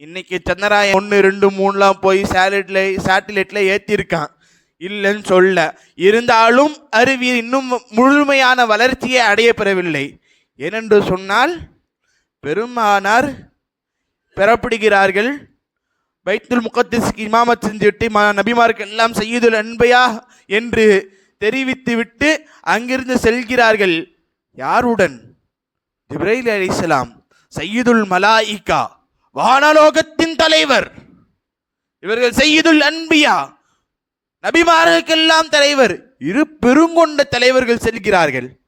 இன்னைக்கு சந்திராயன் ஒன்று ரெண்டு மூணுலாம் போய் சேலட்ல சேட்டிலைட்டில் ஏற்றிருக்கான் இல்லைன்னு சொல்ல. இருந்தாலும் அறிவியல் இன்னும் முழுமையான வளர்ச்சியை அடைய பெறவில்லை. ஏனென்று சொன்னால் பெருமானார் பெறப்படுகிறார்கள். பைத்துல் முகத்திஸ்க்கு இமாமத் செஞ்சுவிட்டு ம நபிமாருக்கு எல்லாம் செய்யுதுல் அன்பையா என்று தெரிவித்துவிட்டு அங்கிருந்து செல்கிறார்கள். யாருடன்? ஜிப்ரைல் அலிஸ்லாம் சையீதுல் மலாயிகா. வானலோகத்தின் தலைவர். இவர்கள் செய்யுதுல் அன்பியா? நபிமார்களுக்கெல்லாம் தலைவர். இரு பெருங்கொண்ட தலைவர்கள் செல்கிறார்கள்.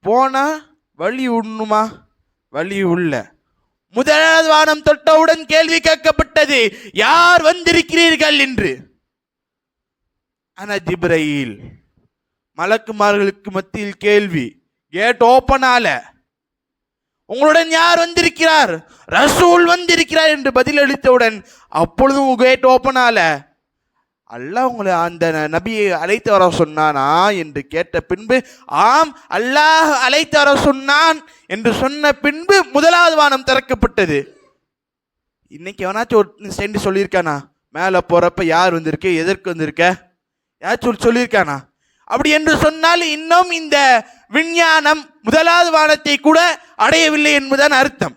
போனா வழி உண்ணுமா? வழி உள்ள. முதலாவது வானம் தொட்டவுடன் கேள்வி கேட்கப்பட்டது யார் வந்திருக்கிறீர்கள்? என்று. ஆனா ஜிப்ரையில் மலக்குமார்களுக்கு மத்தியில் கேள்வி கேட் ஓப்பன் உங்களுடன் யார் வந்திருக்கிறார்? ரசூல் வந்திருக்கிறார் என்று பதிலளித்தவுடன் அப்பொழுதும் கேட் ஓப்பன் ஆல அல்லாஹ் உங்களை அந்த நபியை அழைத்து வர சொன்னானா? என்று கேட்ட பின்பு ஆம் அல்லாஹ் அழைத்து வர சொன்னான் என்று சொன்ன பின்பு முதலாவது வானம் திறக்கப்பட்டது. இன்னைக்கு எவனாச்சும் ஒரு சென்று சொல்லியிருக்கானா? மேலே போகிறப்ப யார் வந்திருக்கு? எதற்கு வந்திருக்க? யாச்சும் சொல்லியிருக்கானா? அப்படி என்று சொன்னால் இன்னும் இந்த விஞ்ஞானம் முதலாவது வானத்தை கூட அடையவில்லை என்பதுதான் அர்த்தம்.